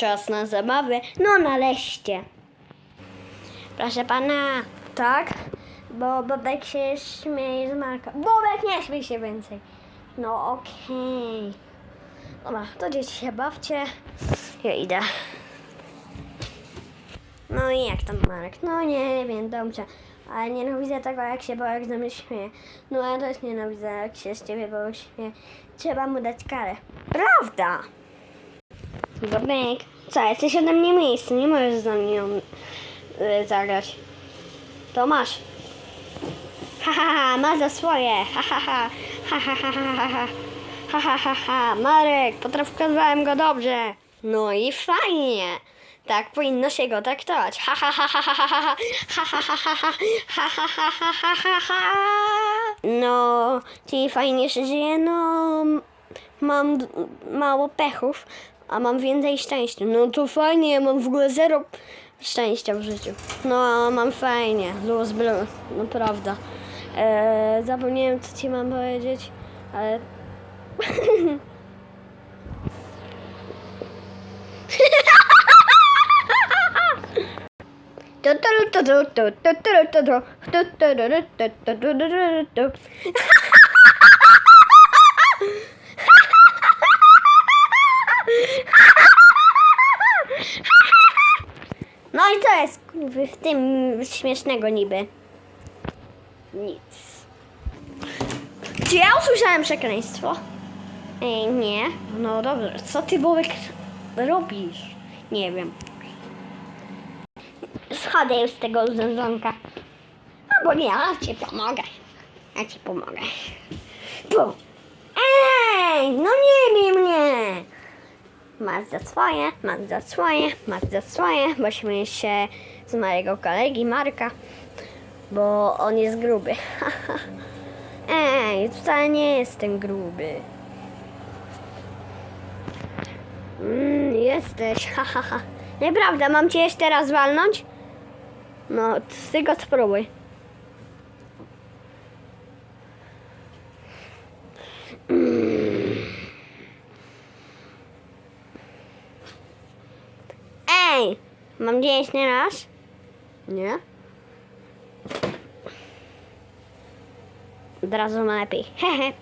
Czas na zabawę. No naleźcie. Proszę pana. Tak? Bo Bobek się śmieje z Marka. Bobek nie śmiej się więcej. No okej. Dobra, to dzieci się bawcie. Ja idę. No i jak tam Marek? No nie wiem, dobrze. Ale nienawidzę tego, jak się Bołek ze mnie śmieje. No ja też nienawidzę, jak się z ciebie Bołek śmieje. Trzeba mu dać karę. Prawda! Bobek, co, jesteś ode mnie miejscu, nie możesz za mnie y, zagrać. To masz. Ma za swoje. Ha, ha, ha. Ha, ha, ha, go dobrze. No i fajnie. Tak powinno się go traktować. Ha, ha, ha, ha, ha, ha, ha. No, czyli fajnie się żyje, no... Mam mało pechów, a mam więcej szczęścia. No to fajnie, ja mam w ogóle zero szczęścia w życiu. No, mam fajnie. Luz blue, no prawda. Eee, zapomniałem, co ci mam powiedzieć, ale... No i co jest kurwy, w tym śmiesznego niby? Nic. Czy ja usłyszałem przekleństwo? Ej, nie. No dobrze, co ty Bobek robisz? Nie wiem. Schodzę już z tego zęzonka. Albo nie, ja ci pomogę. Ja ci pomogę. Ej, no nie mnie. Masz za swoje, masz za swoje, masz za swoje, bo śmieję się z mojego kolegi Marka, bo on jest gruby. Ej, wcale nie jestem gruby. Mm, jesteś. Nieprawda, mam cię jeszcze raz walnąć? No, tylko spróbuj. Ej! Mam gdzieś nie raz? Nie? Od razu ma lepiej. Hehe.